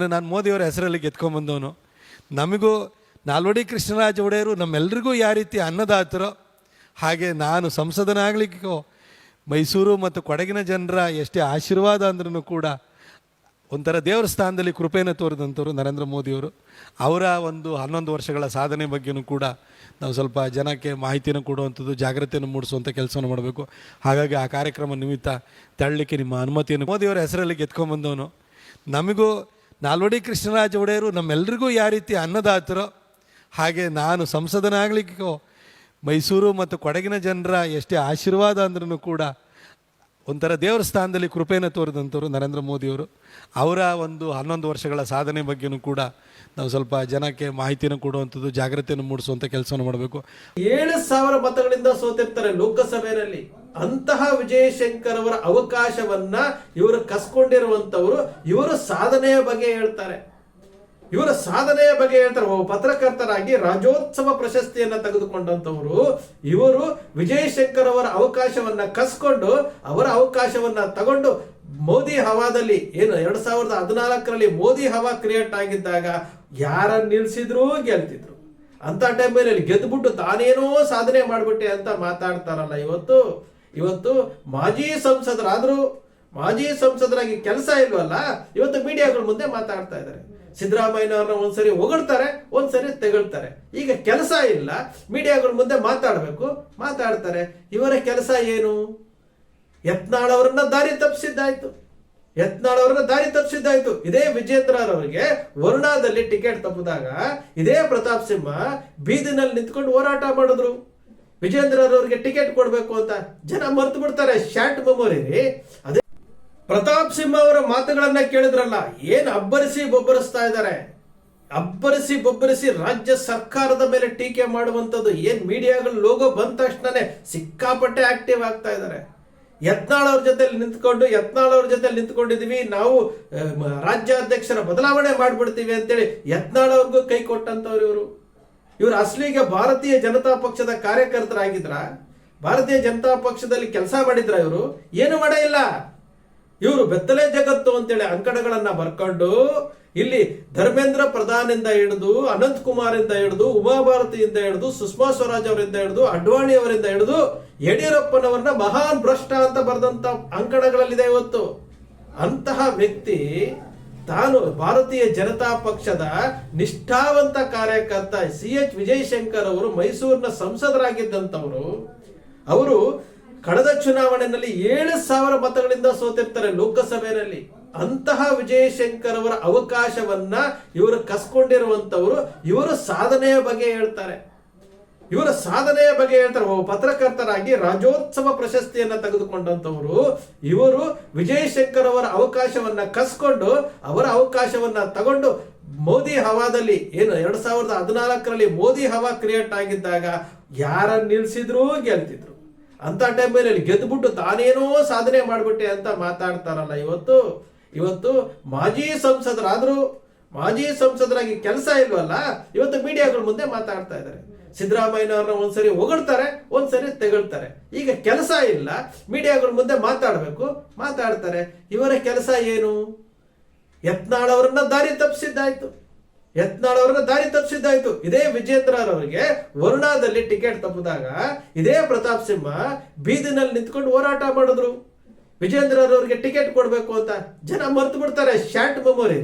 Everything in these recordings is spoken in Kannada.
ನಾನು ಮೋದಿಯವರ ಹೆಸರಲ್ಲಿ ಗೆದ್ಕೊಂಬಂದವನು. ನಮಗೂ ನಾಲ್ವಡಿ ಕೃಷ್ಣರಾಜ ಒಡೆಯರು ನಮ್ಮೆಲ್ಲರಿಗೂ ಯಾವ ರೀತಿ ಅನ್ನದಾತರೋ ಹಾಗೆ ನಾನು ಸಂಸದನಾಗಲಿಕ್ಕೂ ಮೈಸೂರು ಮತ್ತು ಕೊಡಗಿನ ಜನರ ಎಷ್ಟೇ ಆಶೀರ್ವಾದ ಅಂದ್ರೂ ಕೂಡ ಒಂಥರ ದೇವರ ಸ್ಥಾನದಲ್ಲಿ ಕೃಪೆಯನ್ನು ತೋರಿದಂಥವ್ರು ನರೇಂದ್ರ ಮೋದಿಯವರು ಅವರ. ಒಂದು ಹನ್ನೊಂದು ವರ್ಷಗಳ ಸಾಧನೆ ಬಗ್ಗೆನೂ ಕೂಡ ನಾವು ಸ್ವಲ್ಪ ಜನಕ್ಕೆ ಮಾಹಿತಿಯನ್ನು ಕೊಡುವಂಥದ್ದು, ಜಾಗೃತಿಯನ್ನು ಮೂಡಿಸುವಂಥ ಕೆಲಸವನ್ನು ಮಾಡಬೇಕು. ಹಾಗಾಗಿ ಆ ಕಾರ್ಯಕ್ರಮ ನಿಮಿತ್ತ ತಳ್ಳಲಿಕ್ಕೆ ನಿಮ್ಮ ಅನುಮತಿಯನ್ನು ಮೋದಿಯವರ ಹೆಸರಲ್ಲಿ ಗೆದ್ಕೊಂಬಂದವನು. ನಮಗೂ ನಾಲ್ವಡಿ ಕೃಷ್ಣರಾಜ ಒಡೆಯರು ನಮ್ಮೆಲ್ಲರಿಗೂ ಯಾವ ರೀತಿ ಅನ್ನದಾತರೋ ಹಾಗೆ ನಾನು ಸಂಸದನಾಗಲಿಕ್ಕೋ ಮೈಸೂರು ಮತ್ತು ಕೊಡಗಿನ ಜನರ ಎಷ್ಟೇ ಆಶೀರ್ವಾದ ಅಂದ್ರೂ ಕೂಡ ಒಂಥರ ದೇವರ ಸ್ಥಾನದಲ್ಲಿ ಕೃಪೆಯನ್ನು ತೋರಿದಂಥವ್ರು ನರೇಂದ್ರ ಮೋದಿಯವರು. ಅವರ ಒಂದು ಹನ್ನೊಂದು ವರ್ಷಗಳ ಸಾಧನೆ ಬಗ್ಗೆನೂ ಕೂಡ ನಾವು ಸ್ವಲ್ಪ ಜನಕ್ಕೆ ಮಾಹಿತಿಯನ್ನು ಕೊಡುವಂಥದ್ದು, ಜಾಗೃತಿಯನ್ನು ಮೂಡಿಸುವಂಥ ಕೆಲಸವನ್ನು ಮಾಡಬೇಕು. ಏಳು ಸಾವಿರ ಮತಗಳಿಂದ ಸೋತಿರ್ತಾರೆ ಲೋಕಸಭೆಯಲ್ಲಿ. ಅಂತಹ ವಿಜಯಶಂಕರ್ ಅವರ ಅವಕಾಶವನ್ನ ಇವರು ಕಸ್ಕೊಂಡಿರುವಂತವರು ಇವರು ಸಾಧನೆಯ ಬಗ್ಗೆ ಹೇಳ್ತಾರೆ. ಇವರ ಸಾಧನೆಯ ಬಗ್ಗೆ ಹೇಳ್ತಾರೆ. ಒಬ್ಬ ಪತ್ರಕರ್ತರಾಗಿ ರಾಜ್ಯೋತ್ಸವ ಪ್ರಶಸ್ತಿಯನ್ನ ತೆಗೆದುಕೊಂಡಂತವರು ಇವರು ವಿಜಯಶಂಕರ್ ಅವರ ಅವಕಾಶವನ್ನ ಕಸ್ಕೊಂಡು, ಅವರ ಅವಕಾಶವನ್ನ ತಗೊಂಡು ಮೋದಿ ಹವಾದಲ್ಲಿ, ಏನು, ಎರಡ್ ಸಾವಿರದ ಹದಿನಾಲ್ಕರಲ್ಲಿ ಮೋದಿ ಹವಾ ಕ್ರಿಯೇಟ್ ಆಗಿದ್ದಾಗ ಯಾರ ನಿಲ್ಸಿದ್ರು, ಗೆಲ್ತಿದ್ರು. ಅಂತ ಟೈಮಲ್ಲಿ ಗೆದ್ದುಬಿಟ್ಟು ತಾನೇನೋ ಸಾಧನೆ ಮಾಡ್ಬಿಟ್ಟೆ ಅಂತ ಮಾತಾಡ್ತಾರಲ್ಲ ಇವತ್ತು. ಇವತ್ತು ಮಾಜಿ ಸಂಸದರಾದರೂ, ಮಾಜಿ ಸಂಸದರಾಗಿ ಕೆಲಸ ಇಲ್ವಲ್ಲ, ಇವತ್ತು ಮೀಡಿಯಾಗಳ ಮುಂದೆ ಮಾತಾಡ್ತಾ ಇದ್ದಾರೆ. ಸಿದ್ದರಾಮಯ್ಯನವ್ರನ್ನ ಒಂದ್ಸರಿ ಹೊಗಳ್ತಾರೆ, ಒಂದ್ಸರಿ ತೆಗಳ್ತಾರೆ. ಈಗ ಕೆಲಸ ಇಲ್ಲ, ಮೀಡಿಯಾಗಳ ಮುಂದೆ ಮಾತಾಡಬೇಕು, ಮಾತಾಡ್ತಾರೆ. ಇವರ ಕೆಲಸ ಏನು? ಯತ್ನಾಳವ್ರನ್ನ ದಾರಿ ತಪ್ಪಿಸಿದ್ದಾಯ್ತು. ಯತ್ನಾಳ್ ಅವರನ್ನ ದಾರಿ ತಪ್ಪಿಸಿದ್ದಾಯ್ತು. ಇದೇ ವಿಜೇಂದ್ರರವರಿಗೆ ವರುಣಾದಲ್ಲಿ ಟಿಕೆಟ್ ತಪ್ಪಿದಾಗ, ಇದೇ ಪ್ರತಾಪ್ ಸಿಂಹ ಬೀದಿನಲ್ಲಿ ನಿಂತ್ಕೊಂಡು ಹೋರಾಟ ಮಾಡಿದ್ರು. ವಿಜೇಂದ್ರರವರಿಗೆ ಟಿಕೆಟ್ ಕೊಡಬೇಕು ಅಂತ ಜನ ಮರ್ತು ಬಿಡ್ತಾರೆ. ಶಾರ್ಟ್ ಮೆಮೊರಿ ಅದೇ ಪ್ರತಾಪ್ ಸಿಂಹ ಅವರ ಮಾತುಗಳನ್ನ ಕೇಳಿದ್ರಲ್ಲ, ಏನು ಅಬ್ಬರಿಸಿ ಬೊಬ್ಬರಿಸ್ತಾ ಇದ್ದಾರೆ? ಅಬ್ಬರಿಸಿ ಬೊಬ್ಬರಿಸಿ ರಾಜ್ಯ ಸರ್ಕಾರದ ಮೇಲೆ ಟೀಕೆ ಮಾಡುವಂತದ್ದು ಏನು ಮೀಡಿಯಾಗಳು ಲೋಗೋ ಬಂದ ತಕ್ಷಣನೇ ಸಿಕ್ಕಾಪಟ್ಟೆ ಆಕ್ಟಿವ್ ಆಗ್ತಾ ಇದ್ದಾರೆ. ಯತ್ನಾಳ್ ಅವ್ರ ಜೊತೆ ನಿಂತ್ಕೊಂಡು, ಯತ್ನಾಳ್ ಅವ್ರ ಜೊತೆ ನಿಂತ್ಕೊಂಡಿದೀವಿ, ನಾವು ರಾಜ್ಯಾಧ್ಯಕ್ಷರ ಬದಲಾವಣೆ ಮಾಡಿಬಿಡ್ತೀವಿ ಅಂತೇಳಿ ಯತ್ನಾಳ್ ಅವ್ರಿಗೂ ಕೈ ಕೊಟ್ಟಂತವ್ರು ಇವರು. ಇವರು ಅಸಲಿಗೆ ಭಾರತೀಯ ಜನತಾ ಪಕ್ಷದ ಕಾರ್ಯಕರ್ತರಾಗಿದ್ರ, ಭಾರತೀಯ ಜನತಾ ಪಕ್ಷದಲ್ಲಿ ಕೆಲಸ ಮಾಡಿದ್ರ ಇವರು, ಏನು ಮಾಡೇ ಇಲ್ಲ. ಇವರು ಬೆತ್ತಲೆ ಜಗತ್ತು ಅಂತೇಳಿ ಅಂಕಣಗಳನ್ನ ಬರ್ಕೊಂಡು ಇಲ್ಲಿ ಧರ್ಮೇಂದ್ರ ಪ್ರಧಾನಿಂದ ಹಿಡಿದು, ಅನಂತ್ ಕುಮಾರ್ ಇಂದ ಹಿಡಿದು ಉಮಾಭಾರತಿಯಿಂದ ಹಿಡಿದು, ಸುಷ್ಮಾ ಸ್ವರಾಜ್ ಅವರಿಂದ ಹಿಡಿದು, ಅಡ್ವಾಣಿ ಅವರಿಂದ ಹಿಡಿದು ಯಡಿಯೂರಪ್ಪನವರನ್ನ ಮಹಾನ್ ಭ್ರಷ್ಟ ಅಂತ ಬರೆದಂತ ಅಂಕಣಗಳಲ್ಲಿದೆ ಇವತ್ತು. ಅಂತಹ ವ್ಯಕ್ತಿ ತಾನು ಭಾರತೀಯ ಜನತಾ ಪಕ್ಷದ ನಿಷ್ಠಾವಂತ ಕಾರ್ಯಕರ್ತ ಸಿ ಎಚ್ ವಿಜಯಶಂಕರ್ ಅವರು ಮೈಸೂರಿನ ಸಂಸದರಾಗಿದ್ದಂಥವರು, ಅವರು ಕಳೆದ ಚುನಾವಣೆಯಲ್ಲಿ ಏಳು ಸಾವಿರ ಮತಗಳಿಂದ ಸೋತಿರ್ತಾರೆ ಲೋಕಸಭೆಯಲ್ಲಿ. ಅಂತಹ ವಿಜಯಶಂಕರ್ ಅವರ ಅವಕಾಶವನ್ನ ಇವರು ಕಸ್ಕೊಂಡಿರುವಂತವರು ಇವರು ಸಾಧನೆಯ ಬಗ್ಗೆ ಹೇಳ್ತಾರೆ. ಇವರ ಸಾಧನೆಯ ಬಗ್ಗೆ ಹೇಳ್ತಾರೆ. ಒಬ್ಬ ಪತ್ರಕರ್ತರಾಗಿ ರಾಜ್ಯೋತ್ಸವ ಪ್ರಶಸ್ತಿಯನ್ನ ತೆಗೆದುಕೊಂಡಂತವರು ಇವರು ವಿಜಯಶಂಕರ್ ಅವರ ಅವಕಾಶವನ್ನ ಕಸ್ಕೊಂಡು, ಅವರ ಅವಕಾಶವನ್ನ ತಗೊಂಡು ಮೋದಿ ಹವಾದಲ್ಲಿ ಏನು, ಎರಡ್ ಸಾವಿರದ ಹದಿನಾಲ್ಕರಲ್ಲಿ ಮೋದಿ ಹವಾ ಕ್ರಿಯೇಟ್ ಆಗಿದ್ದಾಗ ಯಾರ ನಿಲ್ಸಿದ್ರು ಗೆಲ್ತಿದ್ರು. ಅಂತ ಟೈಮಲ್ಲಿ ಗೆದ್ದುಬಿಟ್ಟು ತಾನೇನೋ ಸಾಧನೆ ಮಾಡ್ಬಿಟ್ಟೆ ಅಂತ ಮಾತಾಡ್ತಾರಲ್ಲ ಇವತ್ತು. ಇವತ್ತು ಮಾಜಿ ಸಂಸದರಾದರೂ, ಮಾಜಿ ಸಂಸದರಾಗಿ ಕೆಲಸ ಇಲ್ವಲ್ಲ, ಇವತ್ತು ಮೀಡಿಯಾಗಳ ಮುಂದೆ ಮಾತಾಡ್ತಾ ಇದ್ದಾರೆ. ಸಿದ್ದರಾಮಯ್ಯನವ್ರನ್ನ ಒಂದ್ಸರಿ ಹೊಗಳ್ತಾರೆ, ಒಂದ್ಸರಿ ತೆಗಳ್ತಾರೆ. ಈಗ ಕೆಲಸ ಇಲ್ಲ, ಮೀಡಿಯಾಗಳ ಮುಂದೆ ಮಾತಾಡಬೇಕು, ಮಾತಾಡ್ತಾರೆ. ಇವರ ಕೆಲಸ ಏನು? ಯತ್ನಾಳ್ ದಾರಿ ತಪ್ಪಿಸಿದ್ದಾಯ್ತು. ಯತ್ನಾಳ್ ಅವರನ್ನ ದಾರಿ ತಪ್ಪಿಸಿದ್ದಾಯ್ತು. ಇದೇ ವಿಜೇಂದ್ರರವರಿಗೆ ವರುಣಾದಲ್ಲಿ ಟಿಕೆಟ್ ತಪ್ಪಿದಾಗ, ಇದೇ ಪ್ರತಾಪ್ ಸಿಂಹ ಬೀದಿನಲ್ಲಿ ನಿಂತ್ಕೊಂಡು ಹೋರಾಟ ಮಾಡಿದ್ರು. ವಿಜೇಂದ್ರರವರಿಗೆ ಟಿಕೆಟ್ ಕೊಡಬೇಕು ಅಂತ ಜನ ಮರ್ತು ಬಿಡ್ತಾರೆ. ಶಾರ್ಟ್ ಮೆಮೊರಿ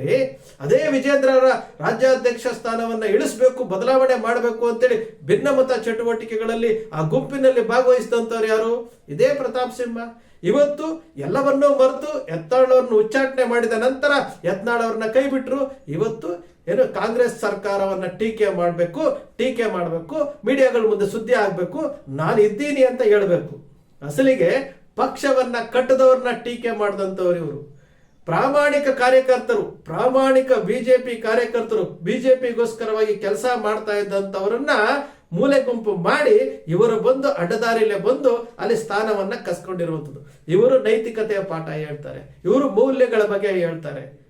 ಅದೇ ವಿಜೇಂದ್ರರ ರಾಜ್ಯಾಧ್ಯಕ್ಷ ಸ್ಥಾನವನ್ನ ಇಳಿಸಬೇಕು, ಬದಲಾವಣೆ ಮಾಡಬೇಕು ಅಂತೇಳಿ ಭಿನ್ನಮತ ಚಟುವಟಿಕೆಗಳಲ್ಲಿ ಆ ಗುಂಪಿನಲ್ಲಿ ಭಾಗವಹಿಸಿದಂಥವ್ರು ಯಾರು? ಇದೇ ಪ್ರತಾಪ್ ಸಿಂಹ. ಇವತ್ತು ಎಲ್ಲವನ್ನೂ ಮರೆತು ಯತ್ನಾಳ್ ಉಚ್ಚಾಟನೆ ಮಾಡಿದ ನಂತರ ಯತ್ನಾಳ್ ಅವ್ರನ್ನ ಕೈ ಬಿಟ್ರು. ಇವತ್ತು ಏನು ಕಾಂಗ್ರೆಸ್ ಸರ್ಕಾರವನ್ನ ಟೀಕೆ ಮಾಡಬೇಕು ಟೀಕೆ ಮಾಡಬೇಕು, ಮೀಡಿಯಾಗಳ ಮುಂದೆ ಸುದ್ದಿ ಆಗಬೇಕು, ನಾನು ಇದ್ದೀನಿ ಅಂತ ಹೇಳಬೇಕು. ಅಸಲಿಗೆ ಪಕ್ಷವನ್ನ ಕಟ್ಟದವ್ರನ್ನ ಟೀಕೆ ಮಾಡಿದಂಥವ್ರು ಇವರು. ಪ್ರಾಮಾಣಿಕ ಕಾರ್ಯಕರ್ತರು, ಪ್ರಾಮಾಣಿಕ ಬಿಜೆಪಿ ಕಾರ್ಯಕರ್ತರು ಬಿಜೆಪಿಗೋಸ್ಕರವಾಗಿ ಕೆಲಸ ಮಾಡ್ತಾ ಇದ್ದಂಥವರನ್ನ ಮೂಲೆ ಗುಂಪು ಮಾಡಿ ಇವರು ಬಂದು ಅಡ್ಡದಾರಿಲೇ ಬಂದು ಅಲ್ಲಿ ಸ್ಥಾನವನ್ನ ಕಸ್ಕೊಂಡಿರುವಂಥದ್ದು. ಇವರು ನೈತಿಕತೆಯ ಪಾಠ ಹೇಳ್ತಾರೆ. ಇವರು ಮೌಲ್ಯಗಳ ಬಗ್ಗೆ ಹೇಳ್ತಾರೆ.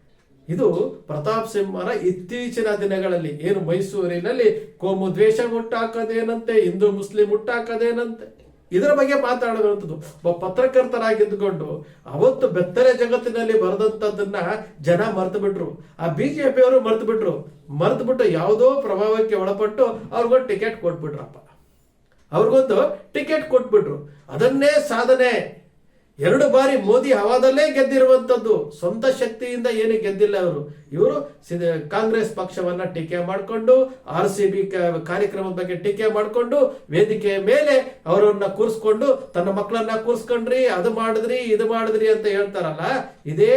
ಇದು ಪ್ರತಾಪ್ ಸಿಂಹರ ಇತ್ತೀಚಿನ ದಿನಗಳಲ್ಲಿ, ಏನು ಮೈಸೂರಿನಲ್ಲಿ ಕೋಮು ದ್ವೇಷ ಹುಟ್ಟಾಕದೇನಂತೆ, ಹಿಂದೂ ಮುಸ್ಲಿಂ ಹುಟ್ಟಾಕದೇನಂತೆ. ಇದರ ಬಗ್ಗೆ ಮಾತಾಡುವಂಥದ್ದು. ಒಬ್ಬ ಪತ್ರಕರ್ತರಾಗಿದ್ದುಕೊಂಡು ಅವತ್ತು ಬೆತ್ತಲೆ ಜಗತ್ತಿನಲ್ಲಿ ಬರೆದಂಥದ್ದನ್ನ ಜನ ಮರೆತು ಬಿಟ್ರು ಆ ಬಿಜೆಪಿಯವರು ಮರೆತು ಬಿಟ್ರು ಮರೆತು ಬಿಟ್ಟು ಯಾವುದೋ ಪ್ರಭಾವಕ್ಕೆ ಒಳಪಟ್ಟು ಅವ್ರಿಗೊಂದು ಟಿಕೆಟ್ ಕೊಟ್ಬಿಟ್ರಪ್ಪ. ಅವ್ರಿಗೊಂದು ಟಿಕೆಟ್ ಕೊಟ್ಬಿಟ್ರು. ಅದನ್ನೇ ಸಾಧನೆ. ಎರಡು ಬಾರಿ ಮೋದಿ ಹವಾದಲ್ಲೇ ಗೆದ್ದಿರುವಂತದ್ದು ಸ್ವಂತ ಶಕ್ತಿಯಿಂದ ಏನು ಗೆದ್ದಿಲ್ಲ ಅವರು. ಇವರು ಕಾಂಗ್ರೆಸ್ ಪಕ್ಷವನ್ನ ಟೀಕೆ ಮಾಡಿಕೊಂಡು, ಆರ್ ಸಿ ಬಿ ಕಾರ್ಯಕ್ರಮದ ಬಗ್ಗೆ ಟೀಕೆ ಮಾಡಿಕೊಂಡು, ವೇದಿಕೆಯ ಮೇಲೆ ಅವರನ್ನ ಕೂರಿಸ್ಕೊಂಡು, ತನ್ನ ಮಕ್ಕಳನ್ನ ಕೂರಿಸ್ಕೊಂಡ್ರಿ, ಅದು ಮಾಡಿದ್ರಿ, ಇದು ಮಾಡಿದ್ರಿ ಅಂತ ಹೇಳ್ತಾರಲ್ಲ, ಇದೇ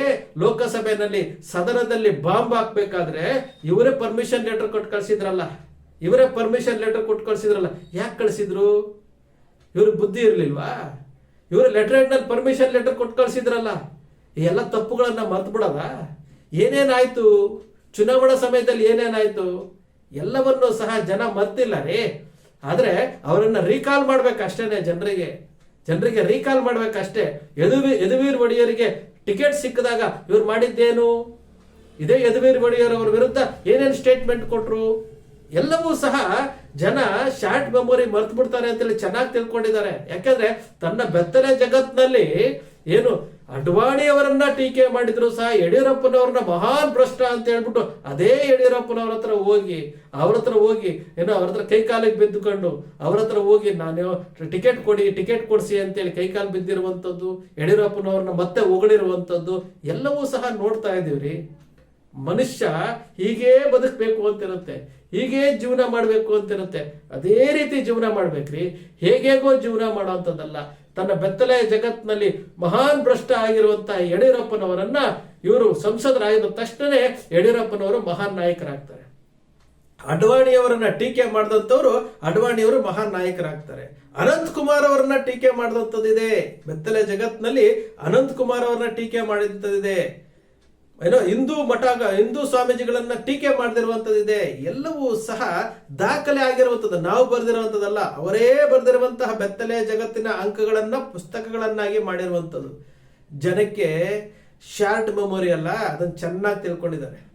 ಲೋಕಸಭೆಯಲ್ಲಿ ಸದನದಲ್ಲಿ ಬಾಂಬ್ ಹಾಕ್ಬೇಕಾದ್ರೆ ಇವರೇ ಪರ್ಮಿಷನ್ ಲೆಟರ್ ಕೊಟ್ಟು ಕಳ್ಸಿದ್ರಲ್ಲ, ಇವರೇ ಪರ್ಮಿಷನ್ ಲೆಟರ್ ಕೊಟ್ಟು ಕಳ್ಸಿದ್ರಲ್ಲ, ಯಾಕೆ ಕಳ್ಸಿದ್ರು? ಇವ್ರಿಗೆ ಬುದ್ಧಿ ಇರ್ಲಿಲ್ವಾ? ಇವರು ಲೆಟರ್ನಲ್ಲಿ ಪರ್ಮಿಷನ್ ಲೆಟರ್ ಕೊಟ್ಟು ಕಳ್ಸಿದ್ರಲ್ಲ ಈ ಎಲ್ಲ ತಪ್ಪುಗಳನ್ನು ಮರ್ತು ಬಿಡೋದ? ಏನೇನಾಯ್ತು? ಚುನಾವಣಾ ಸಮಯದಲ್ಲಿ ಏನೇನಾಯ್ತು? ಎಲ್ಲವನ್ನೂ ಸಹ ಜನ ಮರ್ತಿಲ್ಲ ರೀ. ಆದರೆ ಅವರನ್ನು ರೀಕಾಲ್ ಮಾಡ್ಬೇಕಷ್ಟೇನೆ ಜನರಿಗೆ. ಜನರಿಗೆ ರೀಕಾಲ್ ಮಾಡ್ಬೇಕಷ್ಟೇ. ಯದುವಿ, ಯದುವೀರ್ ಒಡೆಯರಿಗೆ ಟಿಕೆಟ್ ಸಿಕ್ಕಿದಾಗ ಇವ್ರು ಮಾಡಿದ್ದೇನು? ಇದೇ ಯದುವೀರ್ ಒಡೆಯರ್ ಅವರ ವಿರುದ್ಧ ಏನೇನು ಸ್ಟೇಟ್ಮೆಂಟ್ ಕೊಟ್ರು? ಎಲ್ಲವೂ ಸಹ ಜನ ಶಾರ್ಟ್ ಮೆಮೊರಿ ಮರ್ತು ಬಿಡ್ತಾರೆ ಅಂತೇಳಿ ಚೆನ್ನಾಗಿ ತಿಳ್ಕೊಂಡಿದ್ದಾರೆ. ಯಾಕಂದ್ರೆ ತನ್ನ ಬೆತ್ತಲೆ ಜಗತ್ನಲ್ಲಿ ಏನು ಅಡ್ವಾಣಿ ಅವರನ್ನ ಟೀಕೆ ಮಾಡಿದ್ರು ಸಹ ಯಡಿಯೂರಪ್ಪನವ್ರನ್ನ ಮಹಾನ್ ಭ್ರಷ್ಟ ಅಂತ ಹೇಳ್ಬಿಟ್ಟು ಅದೇ ಯಡಿಯೂರಪ್ಪನವ್ರ ಹತ್ರ ಹೋಗಿ, ಅವ್ರ ಹತ್ರ ಹೋಗಿ, ಏನೋ ಅವ್ರ ಹತ್ರ ಕೈಕಾಲಿಗೆ ಬಿದ್ದುಕೊಂಡು ಅವ್ರ ಹತ್ರ ಹೋಗಿ ನಾನು ಟಿಕೆಟ್ ಕೊಡಿ, ಟಿಕೆಟ್ ಕೊಡಿಸಿ ಅಂತೇಳಿ ಕೈ ಕಾಲು ಬಿದ್ದಿರುವಂಥದ್ದು, ಯಡಿಯೂರಪ್ಪನವ್ರನ್ನ ಮತ್ತೆ ಹೊಗಳಿರುವಂಥದ್ದು, ಎಲ್ಲವೂ ಸಹ ನೋಡ್ತಾ ಇದೀವ್ರಿ ಮನುಷ್ಯ ಹೀಗೇ ಬದುಕಬೇಕು ಅಂತಿರುತ್ತೆ, ಹೀಗೇ ಜೀವನ ಮಾಡಬೇಕು ಅಂತಿರುತ್ತೆ. ಅದೇ ರೀತಿ ಜೀವನ ಮಾಡ್ಬೇಕ್ರಿ, ಹೇಗೇಗೋ ಜೀವನ ಮಾಡೋವಂಥದ್ದಲ್ಲ. ತನ್ನ ಬೆತ್ತಲೆಯ ಜಗತ್ತಿನಲ್ಲಿ ಮಹಾನ್ ಭ್ರಷ್ಟ ಆಗಿರುವಂತಹ ಯಡಿಯೂರಪ್ಪನವರನ್ನ ಇವರು ಸಂಸದರಾಗಿದ ತಕ್ಷಣನೇ ಯಡಿಯೂರಪ್ಪನವರು ಮಹಾನ್ ನಾಯಕರಾಗ್ತಾರೆ. ಅಡ್ವಾಣಿಯವರನ್ನ ಟೀಕೆ ಮಾಡಿದಂಥವ್ರು ಅಡ್ವಾಣಿಯವರು ಮಹಾನ್ ನಾಯಕರಾಗ್ತಾರೆ. ಅನಂತ್ ಕುಮಾರ್ ಅವರನ್ನ ಟೀಕೆ ಮಾಡಿದಂಥದ್ದಿದೆ. ಬೆತ್ತಲೆ ಜಗತ್ತಿನಲ್ಲಿ ಅನಂತ್ ಕುಮಾರ್ ಅವರನ್ನ ಟೀಕೆ ಮಾಡಿದಂಥದ್ದಿದೆ. ಏನೋ ಹಿಂದೂ ಮಠ, ಹಿಂದೂ ಸ್ವಾಮೀಜಿಗಳನ್ನ ಟೀಕೆ ಮಾಡದಿರುವಂತದ್ದಿದೆ. ಎಲ್ಲವೂ ಸಹ ದಾಖಲೆ ಆಗಿರುವಂತದ್ದು. ನಾವು ಬರೆದಿರುವಂಥದ್ದಲ್ಲ ಅವರೇ ಬರೆದಿರುವಂತಹ ಬೆತ್ತಲೆ ಜಗತ್ತಿನ ಅಂಕಗಳನ್ನ, ಪುಸ್ತಕಗಳನ್ನಾಗಿ ಮಾಡಿರುವಂಥದ್ದು ಜನಕ್ಕೆ ಶಾರ್ಟ್ ಮೆಮೊರಿ ಅಲ್ಲ, ಅದನ್ನ ಚೆನ್ನಾಗಿ ತಿಳ್ಕೊಂಡಿದ್ದಾರೆ.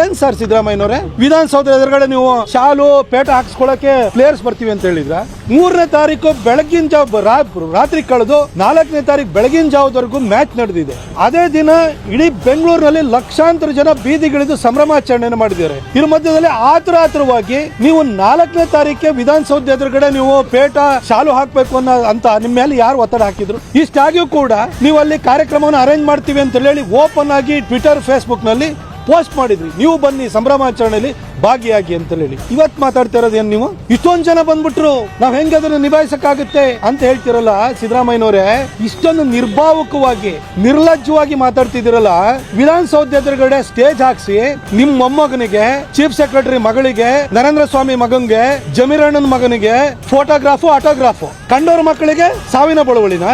ಏನ್ ಸರ್ ಸಿದ್ದರಾಮಯ್ಯನವರೇ ವಿಧಾನಸೌಧ ಎದುರುಗಡೆ ನೀವು ಶಾಲು, ಪೇಟ ಹಾಕ್ಸ್ಕೊಳಕ್ಕೆ ಪ್ಲೇಯರ್ಸ್ ಬರ್ತೀವಿ ಅಂತ ಹೇಳಿದ್ರ? ಮೂರನೇ ತಾರೀಕು ಬೆಳಗಿನ ಜಾವ ರಾತ್ರಿ ಕಳೆದು ನಾಲ್ಕನೇ ತಾರೀಕು ಬೆಳಗಿನ ಜಾವದವರೆಗೂ ಮ್ಯಾಚ್ ನಡೆದಿದೆ. ಅದೇ ದಿನ ಇಡೀ ಬೆಂಗಳೂರಿನಲ್ಲಿ ಲಕ್ಷಾಂತರ ಜನ ಬೀದಿಗಿಳಿದು ಸಂಭ್ರಮಾಚರಣೆಯನ್ನು ಮಾಡಿದ್ದಾರೆ. ಇದ್ರ ಮಧ್ಯದಲ್ಲಿ ಆತುರ ಆತುರವಾಗಿ ನೀವು ನಾಲ್ಕನೇ ತಾರೀಕಿಗೆ ವಿಧಾನಸೌಧ ಎದುರುಗಡೆ ನೀವು ಪೇಟ ಶಾಲು ಹಾಕಬೇಕು ಅನ್ನೋ ಅಂತ ನಿಮ್ಮ ಮೇಲೆ ಯಾರು ಒತ್ತಡ ಹಾಕಿದ್ರು? ಇಷ್ಟಾಗಿಯೂ ಕೂಡ ನೀವು ಅಲ್ಲಿ ಕಾರ್ಯಕ್ರಮವನ್ನು ಅರೇಂಜ್ ಮಾಡ್ತೀವಿ ಅಂತ ಹೇಳಿ ಓಪನ್ ಆಗಿ ಟ್ವಿಟರ್ ಫೇಸ್ಬುಕ್ನಲ್ಲಿ ಪೋಸ್ಟ್ ಮಾಡಿದ್ರಿ. ನೀವು ಬನ್ನಿ ಸಂಭ್ರಮಾಚರಣೆಯಲ್ಲಿ ಭಾಗಿಯಾಗಿ ಅಂತ ಹೇಳಿ ಇವತ್ ಮಾತಾಡ್ತಾ ಇರೋದು ಏನ್ ನೀವು? ಇಷ್ಟೊಂದ್ ಜನ ಬಂದ್ಬಿಟ್ರು. ನಾವ್ ಹೆಂಗ್ ಅದನ್ನ ನಿಭಾಯಿಸಕ್ಕಾಗುತ್ತೆ ಅಂತ ಹೇಳ್ತಿರಲ್ಲ ಸಿದ್ದರಾಮಯ್ಯನವರೇ. ಇಷ್ಟೊಂದು ನಿರ್ಭಾವಕವಾಗಿ, ನಿರ್ಲಜ್ಜವಾಗಿ ಮಾತಾಡ್ತಿದಿರಲ್ಲ ವಿಧಾನಸೌಧ ಎದುರುಗಡೆ ಸ್ಟೇಜ್ ಹಾಕ್ಸಿ, ನಿಮ್ ಮೊಮ್ಮಗನಿಗೆ, ಚೀಫ್ ಸೆಕ್ರೆಟರಿ ಮಗಳಿಗೆ, ನರೇಂದ್ರ ಸ್ವಾಮಿ ಮಗನ್ಗೆ ಜಮೀರಣ್ಣನ ಮಗನಿಗೆ ಫೋಟೋಗ್ರಾಫು, ಆಟೋಗ್ರಾಫು. ಕಂಡೋರ್ ಮಕ್ಕಳಿಗೆ ಸಾವಿನ ಬಳುವಳಿನ?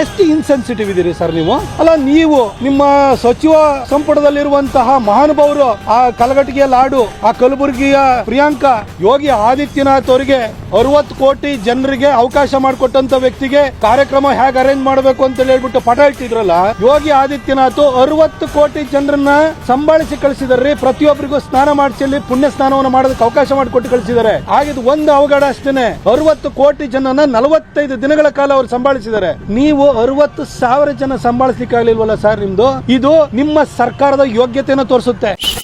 ಎಷ್ಟು ಇನ್ಸೆನ್ಸಿಟಿವ್ ಇದೀರಿ ಸರ್ ನೀವು? ಅಲ್ಲ, ನೀವು ನಿಮ್ಮ ಸಚಿವ ಸಂಪುಟದಲ್ಲಿರುವಂತಹ ಮಹಾನುಭಾವರು ಆ ಕಲಗಟ್ಟಿಗೆಯ ಲಾಡು, ಆ ಕಲಬುರಗಿಯ ಪ್ರಿಯಾಂಕಾ, ಯೋಗಿ ಆದಿತ್ಯನಾಥ್ ಅವರಿಗೆ ಅರವತ್ತು ಕೋಟಿ ಜನರಿಗೆ ಅವಕಾಶ ಮಾಡಿಕೊಟ್ಟಂತ ವ್ಯಕ್ತಿಗೆ ಕಾರ್ಯಕ್ರಮ ಹೇಗೆ ಅರೇಂಜ್ ಮಾಡಬೇಕು ಅಂತ ಹೇಳ್ಬಿಟ್ಟು ಪಟ ಇಟ್ಟಿದ್ರಲ್ಲ, ಯೋಗಿ ಆದಿತ್ಯನಾಥ್ ಅರವತ್ತು ಕೋಟಿ ಜನರನ್ನ ಸಂಭಾಳಿಸಿ ಕಳಿಸಿದ್ರಿ ಪ್ರತಿಯೊಬ್ಬರಿಗೂ ಸ್ನಾನ ಮಾಡಿಸಲಿ ಪುಣ್ಯ ಸ್ನಾನವನ್ನು ಮಾಡೋದಕ್ಕೆ ಅವಕಾಶ ಮಾಡಿಕೊಟ್ಟು ಕಳಿಸಿದ್ದಾರೆ ಆಗಿದ್ ಒಂದು ಅವಘಡ ಅಷ್ಟೇನೆ. ಅರವತ್ತು ಕೋಟಿ ಜನನ ನಲವತ್ತೈದು ದಿನಗಳ ಕಾಲ ಅವರು ಸಂಭಾಳಿಸಿದ್ದಾರೆ ನೀವು ಅರವತ್ತು ಸಾವಿರ ಜನ ಸಂಭಾಳಿಸ್ಲಿಕ್ಕೆ ಆಗ್ಲಿಲ್ವಲ್ಲ ಸರ್ ನಿಮ್ದು? ಇದು ನಿಮ್ಮ ಸರ್ಕಾರದ ಯೋಗ್ಯತೆಯನ್ನು ತೋರಿಸುತ್ತೆ